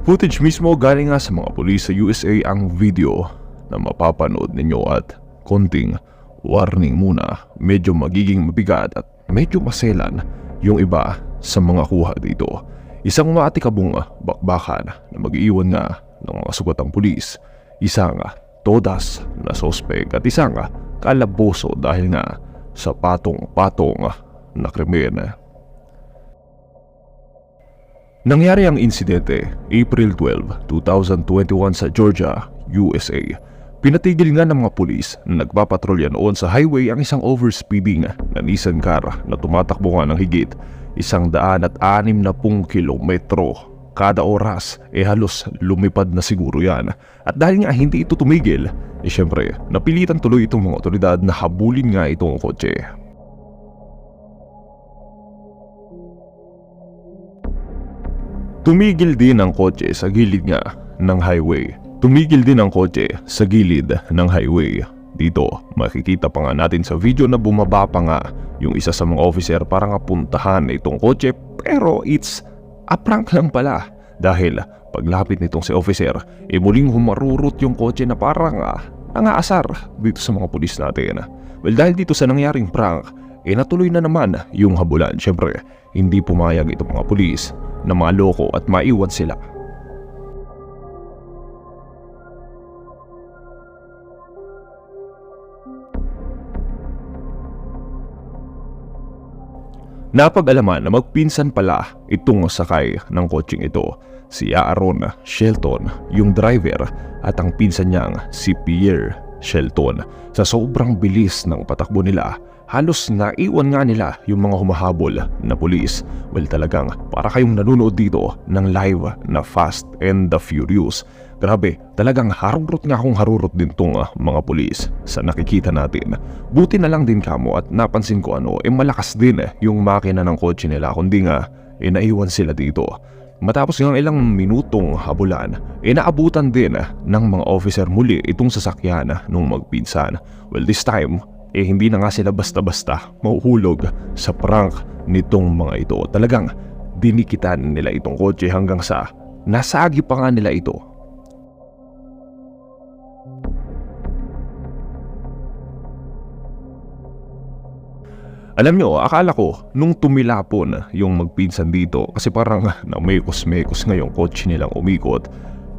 Footage mismo galing nga sa mga pulis sa USA ang video na mapapanood ninyo at konting warning muna. Medyo magiging mabigat at medyo maselan yung iba sa mga kuha dito. Isang maatikabong bakbakan na mag-iwan nga ng mga sugatang pulis. Isang todas na sospek at isang kalaboso dahil nga sa patong-patong na krimen. Nangyari ang insidente April 12, 2021 sa Georgia, USA. Pinatigil nga ng mga pulis na nagpapatrolya noon sa highway ang isang overspeeding na Nissan car na tumatakbo nga ng higit isang daan at anim na pung kilometro. Kada oras, eh halos lumipad na siguro yan. At dahil nga hindi ito tumigil, eh syempre, napilitan tuloy itong mga otoridad na habulin nga itong kotse. Tumigil din ang kotse sa gilid nga ng highway. Tumigil din ang kotse sa gilid ng highway. Dito, makikita pa nga natin sa video na bumaba pa nga yung isa sa mga officer para nga puntahan itong kotse pero it's a prank lang pala. Dahil paglapit nitong si officer, e muling humarurot yung kotse na parang ah, nangaasar dito sa mga pulis natin. Well dahil dito sa nangyaring prank, e natuloy na naman yung habulan. Siyempre, hindi pumayag itong mga pulis na maloko at maiwan sila. Napag-alaman na magpinsan pala itong sakay ng kotseng ito. Si Aaron Shelton, yung driver at ang pinsan niyang si Pierre Shelton. Sa sobrang bilis ng patakbo nila, halos naiwan nga nila yung mga humahabol na pulis. Well talagang para kayong nanonood dito ng live na Fast and the Furious. Grabe, talagang harurot nga akong harurot din tong ah, mga pulis sa nakikita natin. Buti na lang din kamo at napansin ko ano, eh malakas din eh yung makina ng kotse nila kundi nga eh naiwan sila dito. Matapos ng ilang minutong habulan, eh naabutan din ah, ng mga officer muli itong sasakyan ah, nung magpinsan. Well this time, eh hindi na nga sila basta-basta mahuhulog sa prank nitong mga ito. Talagang dinikitan nila itong kotse hanggang sa nasagi pa nga nila ito Alam nyo, akala ko nung tumilapon yung magpinsan dito kasi parang namekos-mekos nga yung kotse nilang umikot,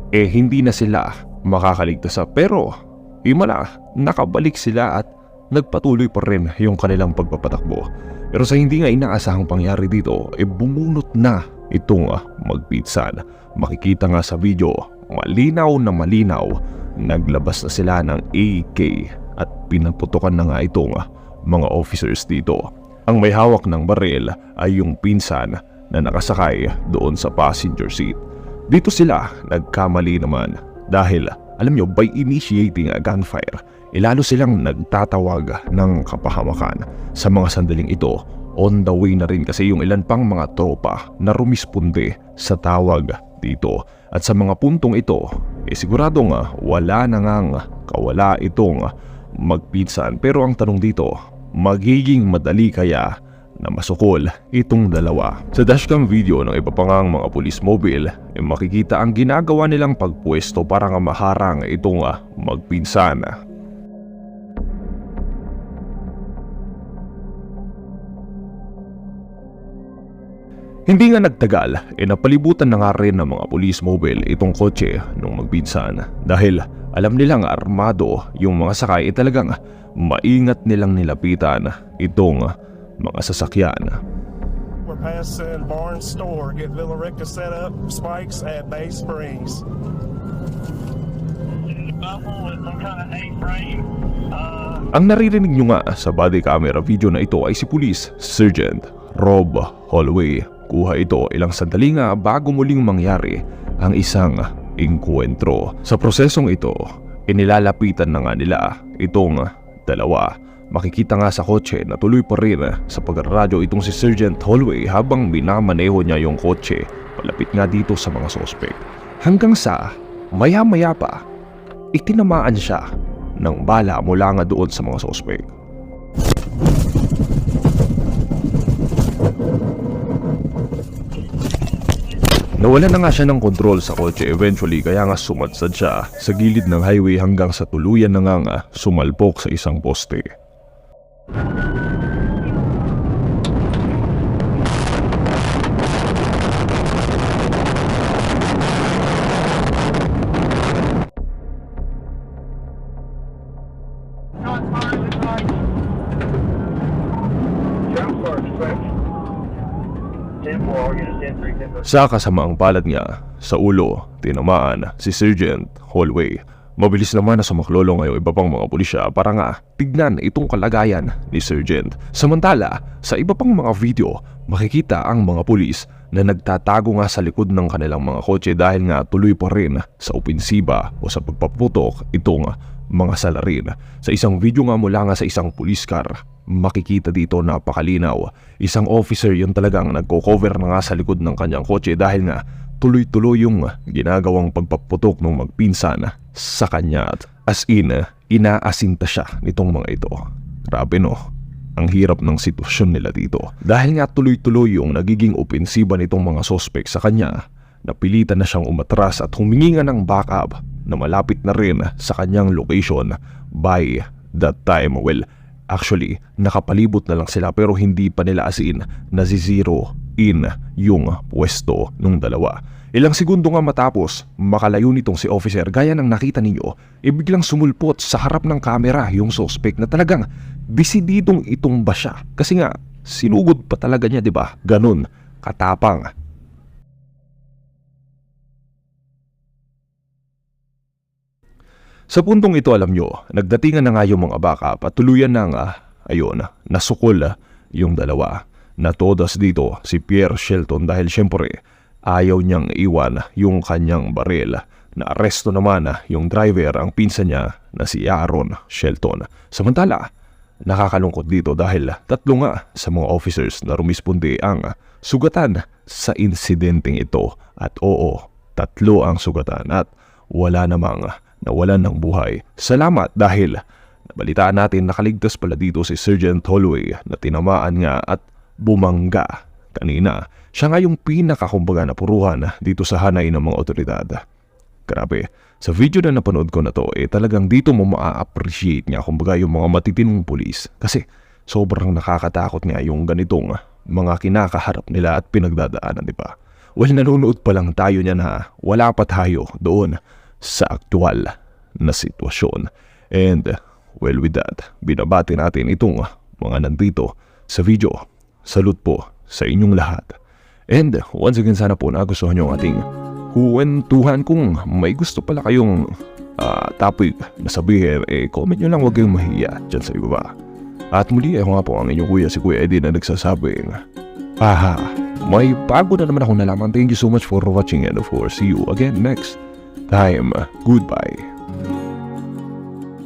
eh hindi na sila makakaligtas sa pero himala, nakabalik sila at nagpatuloy pa rin yung kanilang pagpapatakbo. Pero sa hindi nga inaasahang pangyari dito, eh bumunot na itong ah, magpinsan. Makikita nga sa video, malinaw na malinaw, naglabas na sila ng AK at pinaputukan na nga itong ah, mga officers dito. Ang may hawak ng baril ay yung pinsan na nakasakay doon sa passenger seat. Dito sila nagkamali naman dahil alam nyo by initiating a gunfire, ilalo silang nagtatawag ng kapahamakan. Sa mga sandaling ito, on the way na rin kasi yung ilan pang mga tropa na rumisponde sa tawag dito. At sa mga puntong ito, eh siguradong wala na ngang kawala itong magpinsan. Pero ang tanong dito, magiging madali kaya na masukol itong dalawa. Sa dashcam video ng iba pang mga police mobile, ay makikita ang ginagawa nilang pagpwesto para nga maharang itong ah, magpinsan. Hindi nga nagtagal, e napalibutan na nga rin ng mga police mobile itong kotse nung magpinsan dahil alam nilang armado yung mga sakay e talagang maingat nilang nilapitan itong mga sasakyan. We're passing Barnes Store. Get Villa Rica set up spikes at Bay Springs. Ang naririnig nyo nga sa body camera video na ito ay si Police Sergeant Rob Holloway. Kuha ito ilang sandali nga bago muling mangyari ang isang inkwentro. Sa prosesong ito, inilalapitan na nga nila itong dalawa. Makikita nga sa kotse na tuloy pa rin sa pagradyo itong si Sergeant Holloway habang minamaneho niya yung kotse palapit nga dito sa mga sospek. Hanggang sa maya-maya pa, itinamaan siya ng bala mula nga doon sa mga sospek. Nawala na nga siya ng kontrol sa kotse eventually kaya nga sumadsad siya sa gilid ng highway hanggang sa tuluyan na nga nga sumalpok sa isang poste. Sa kasamaang palad niya, sa ulo, tinamaan si Sergeant Hallway. Mabilis naman na sumaklolo ngayon iba pang mga pulisya para nga tignan itong kalagayan ni Sergeant. Samantala, sa iba pang mga video, makikita ang mga pulis na nagtatago nga sa likod ng kanilang mga kotse dahil nga tuloy pa rin sa opensiba o sa pagpaputok itong mga salarin. Sa isang video nga mula nga sa isang police car, makikita dito napakalinaw. Isang officer yung talagang nagko-cover na nga sa likod ng kanyang kotse dahil nga tuloy-tuloy yung ginagawang pagpaputok ng magpinsan sa kanya. As in, inaasinta siya nitong mga ito. Grabe no, ang hirap ng sitwasyon nila dito. Dahil nga tuloy-tuloy yung nagiging opensiba nitong mga sospek sa kanya, napilitan na siyang umatras at humingi nga ng backup na malapit na rin sa kanyang location by that time. Well, actually, nakapalibot na lang sila pero hindi pa nila asin na zero in yung pwesto ng dalawa. Ilang segundo nga matapos, makalayo nitong si officer gaya ng nakita ninyo, e biglang sumulpot sa harap ng kamera yung suspect na talagang desididong itumba siya. Kasi nga, sinugod pa talaga niya, di ba? Ganun, katapang. Sa puntong ito alam nyo, nagdatingan na nga yung mga backup at tuluyan na nga, ayun, nasukol ah, yung dalawa. Natodas dito si Pierre Shelton dahil syempre ayaw niyang iwan yung kanyang baril. Naaresto naman ah, yung driver ang pinsan niya na si Aaron Shelton. Samantala, nakakalungkot dito dahil tatlo nga sa mga officers na rumisponde ang sugatan sa insidenteng ito. At oo, tatlo ang sugatan at wala namang nawalan ng buhay. Salamat dahil nabalitaan natin nakaligtas pala dito si Sergeant Holloway na tinamaan nga at bumangga kanina. Siya nga yung pinakakumbaga na puruhan dito sa hanay ng mga otoridad. Grabe, sa video na napanood ko na to, eh talagang dito mo maa-appreciate nga kumbaga yung mga matitinong pulis. Kasi sobrang nakakatakot nga yung ganitong mga kinakaharap nila at pinagdadaanan, di ba? Well, nanonood pa lang tayo niya na wala pa tayo doon sa aktual na sitwasyon. And, well with that, binabati natin itong mga nandito sa video. Salute po sa inyong lahat. And once again sana po nagustuhan nyo ang ating kwentuhan kung may gusto pala kayong ah, topic na sabihin, eh comment nyo lang huwag kayong mahiya dyan sa ibaba. At muli ako nga po ang inyong kuya si Kuya Eddie na nagsasabing, Aha, may bago na naman ako nalaman. Thank you so much for watching and of course, see you again next time. Goodbye.